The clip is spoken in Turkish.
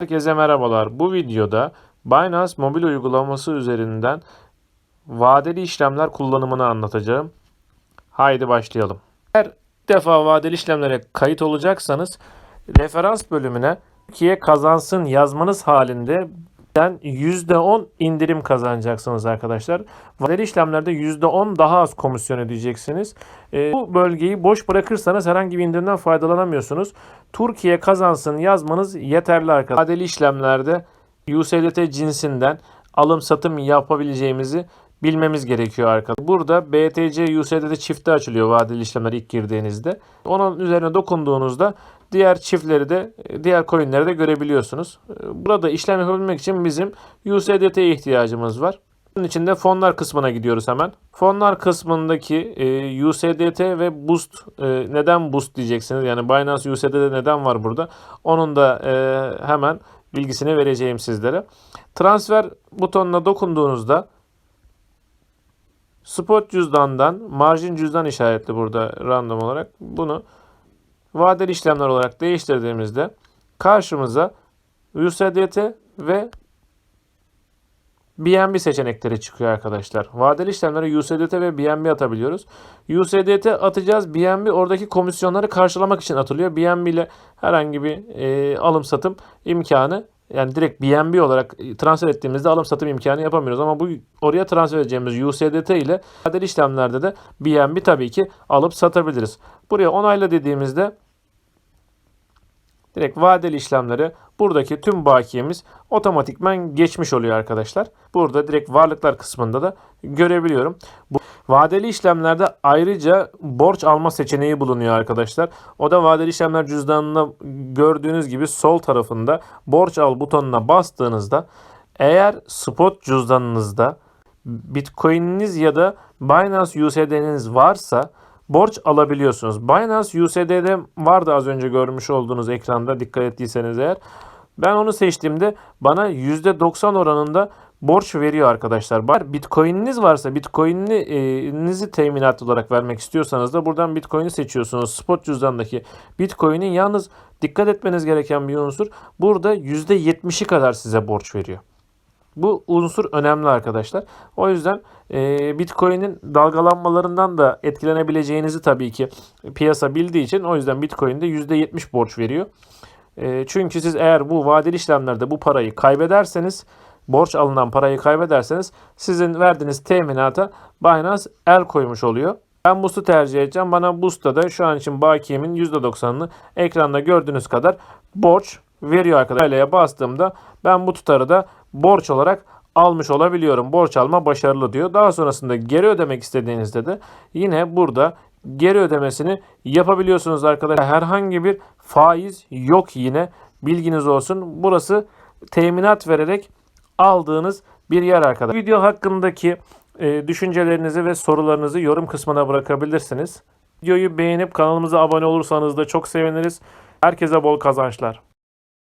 Herkese merhabalar. Bu videoda Binance mobil uygulaması üzerinden vadeli işlemler kullanımını anlatacağım. Haydi başlayalım. İlk defa vadeli işlemlere kayıt olacaksanız referans bölümüne Türkiye kazansın yazmanız halinde den %10 indirim kazanacaksınız arkadaşlar. Vadeli işlemlerde %10 daha az komisyon ödeyeceksiniz. Ee, bu bölgeyi boş bırakırsanız herhangi bir indirimden faydalanamıyorsunuz. Türkiye kazansın yazmanız yeterli arkadaşlar. Vadeli işlemlerde USDT cinsinden alım satım yapabileceğimizi bilmemiz gerekiyor arkadaşlar. Burada BTC USDT çifti açılıyor vadeli işlemler ilk girdiğinizde. Onun üzerine dokunduğunuzda diğer çiftleri de diğer coinleri de görebiliyorsunuz. Burada işlem yapabilmek için bizim USDT'ye ihtiyacımız var. Bunun için de fonlar kısmına gidiyoruz hemen. Fonlar kısmındaki e, USDT ve Boost e, neden Boost diyeceksiniz. Yani Binance USDT neden var burada? Onun da e, hemen bilgisini vereceğim sizlere. Transfer butonuna dokunduğunuzda spot cüzdandan marjin cüzdan işaretli burada random olarak. Bunu vadeli işlemler olarak değiştirdiğimizde karşımıza USDT ve BNB seçenekleri çıkıyor arkadaşlar. Vadeli işlemlere USDT ve BNB atabiliyoruz. USDT atacağız. BNB oradaki komisyonları karşılamak için atılıyor. BNB ile herhangi bir e, alım satım imkanı yani direkt BNB olarak transfer ettiğimizde alım satım imkanı yapamıyoruz. Ama bu oraya transfer edeceğimiz USDT ile vadeli işlemlerde de BNB tabii ki alıp satabiliriz. Buraya onayla dediğimizde direkt vadeli işlemleri buradaki tüm bakiyemiz otomatikman geçmiş oluyor arkadaşlar. Burada direkt varlıklar kısmında da görebiliyorum. Bu vadeli işlemlerde ayrıca borç alma seçeneği bulunuyor arkadaşlar. O da vadeli işlemler cüzdanında gördüğünüz gibi sol tarafında borç al butonuna bastığınızda eğer spot cüzdanınızda Bitcoin'iniz ya da Binance USD'niz varsa borç alabiliyorsunuz. Binance USD'de vardı az önce görmüş olduğunuz ekranda dikkat ettiyseniz eğer. Ben onu seçtiğimde bana %90 oranında borç veriyor arkadaşlar. Bar Bitcoin'iniz varsa Bitcoin'inizi teminat olarak vermek istiyorsanız da buradan Bitcoin'i seçiyorsunuz. Spot cüzdandaki Bitcoin'in yalnız dikkat etmeniz gereken bir unsur burada %70'i kadar size borç veriyor. Bu unsur önemli arkadaşlar. O yüzden e, Bitcoin'in dalgalanmalarından da etkilenebileceğinizi tabii ki piyasa bildiği için o yüzden Bitcoin'de %70 borç veriyor. E, çünkü siz eğer bu vadeli işlemlerde bu parayı kaybederseniz borç alınan parayı kaybederseniz sizin verdiğiniz teminata Binance el koymuş oluyor. Ben Boost'u tercih edeceğim. Bana Boost'ta da şu an için bakiyemin %90'ını ekranda gördüğünüz kadar borç veriyor arkadaşlar. Aileye bastığımda ben bu tutarı da borç olarak almış olabiliyorum. Borç alma başarılı diyor. Daha sonrasında geri ödemek istediğinizde de yine burada geri ödemesini yapabiliyorsunuz arkadaşlar. Herhangi bir faiz yok yine. Bilginiz olsun. Burası teminat vererek aldığınız bir yer arkadaşlar. Video hakkındaki e, düşüncelerinizi ve sorularınızı yorum kısmına bırakabilirsiniz. Videoyu beğenip kanalımıza abone olursanız da çok seviniriz. Herkese bol kazançlar.